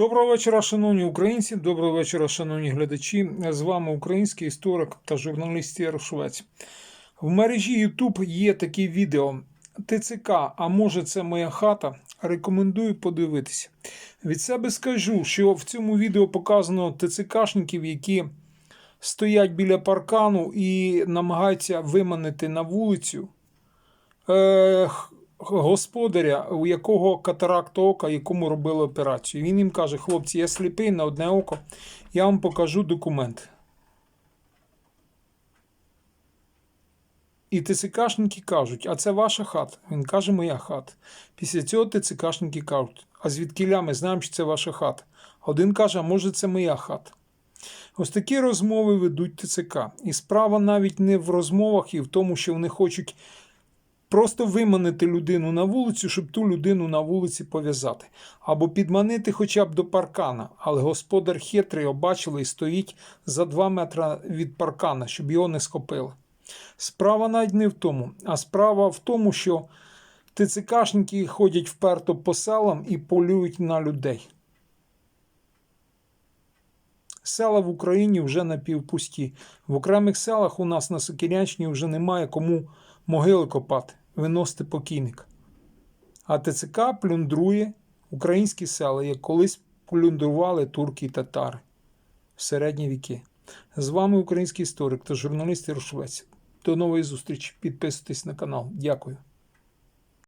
Доброго вечора, шановні українці. Доброго вечора, шановні глядачі. З вами український історик та журналіст Ярошовець. В мережі YouTube є такі відео ТЦК, а може це моя хата. Рекомендую подивитися. Від себе скажу, що в цьому відео показано ТЦКшників, які стоять біля паркану і намагаються виманити на вулицю е, господаря, у якого катаракта ока, якому робили операцію. Він їм каже: хлопці, я сліпий на одне око, я вам покажу документ. І ТЦКшники кажуть, а це ваша хата. Він каже, моя хата. Після цього ТЦКшники кажуть, а звідкіля ми знаємо, що це ваша хата. Один каже, а може це моя хата. Ось такі розмови ведуть ТЦК. І справа навіть не в розмовах і в тому, що вони хочуть просто виманити людину на вулицю, щоб ту людину на вулиці пов'язати. Або підманити хоча б до паркана. Але господар хитрий обачили і стоїть за 2 метри від паркана, щоб його не схопили. Справа навіть не в тому, а справа в тому, що ТЦКшники ходять вперто по селам і полюють на людей. Села в Україні вже напівпусті. В окремих селах у нас на Сокирянщині вже немає кому могили копати, виносити покійник. А ТЦК плюндрує українські села, як колись плюндрували турки і татари в середні віки. З вами український історик та журналіст Ярошовець. До нової зустрічі. Підписуйтесь на канал. Дякую.